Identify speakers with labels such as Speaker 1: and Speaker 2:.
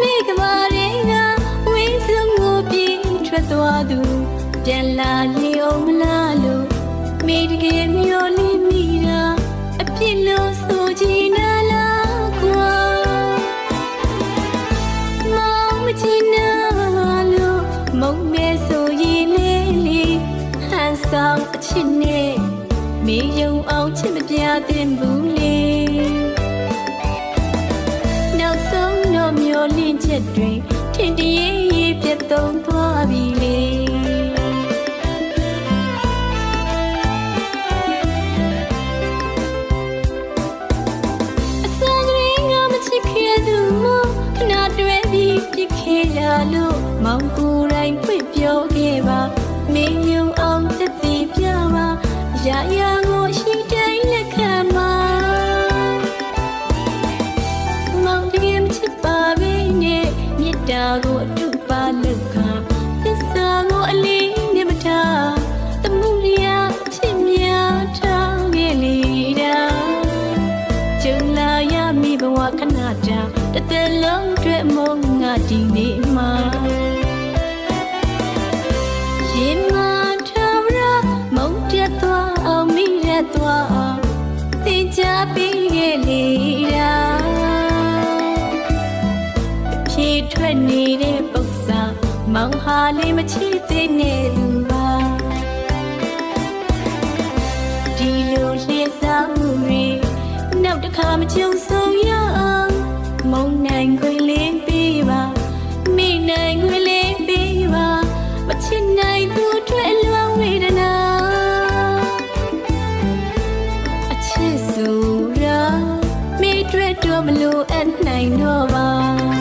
Speaker 1: မေကဘာတွေကဝင်းစုံကိုပြေးထွက်သွားသူပြန်လာလျော်မလားလို့မိတကယ်မျောလင်းမိတာအပြစ်လို့ဆိုချင်နာလားကွာမောင်မချင်နာလို့မုံမဲဆိုရင်လေးလေးဟန်ဆောင်အချစ်နဲ့မေယုံအောင်ချစ်မပြသင့်ဘူးလေ တော့မျောလင့်ချက်တွေထင်တရေရေပြတ်သုံးသွားပြီလေအစကလေးငါမချစ်ခဲ့သူမခဏတွဲပြီးပြစ်ခဲ့ရလို့မောင်ကိုယ်တိုင်ဖွင့်ပြောခဲ့ တကယ်မချစ်ပါပဲနဲ့မေတ္တာကိုအတုပါလုပ်ခါသစ္စာကိုအလေးနဲ့မထားတမှုရအချစ်များထားခဲ့လေတာကျုံလာရမိဘဝခဏတာတစ်သက်လုံးအတွက်မုံငါဒီနေ့မှာရင်မထားရမုံပြတ်သွားအောင်မိရသွားအောင်သင်ချပေးခဲ့လေ ထွက်နေတဲ့ပု္ပ္ပာမောင်ဟာလေးမချစ်သေးနဲ့သူပါဒီလိုလှည့်စားမှုတွေနောက်တစ်ခါမကြုံဆုံရအောင်မုံနိုင်ခွေလေးပေးပါမိနိုင်ခွေလေးပေးပါမချစ်နိုင်သူအတွက်အလွန်ဝေဒနာအချစ်ဆိုတာမိအတွက်တော့မလို့အပ်နိုင်တော့ပါ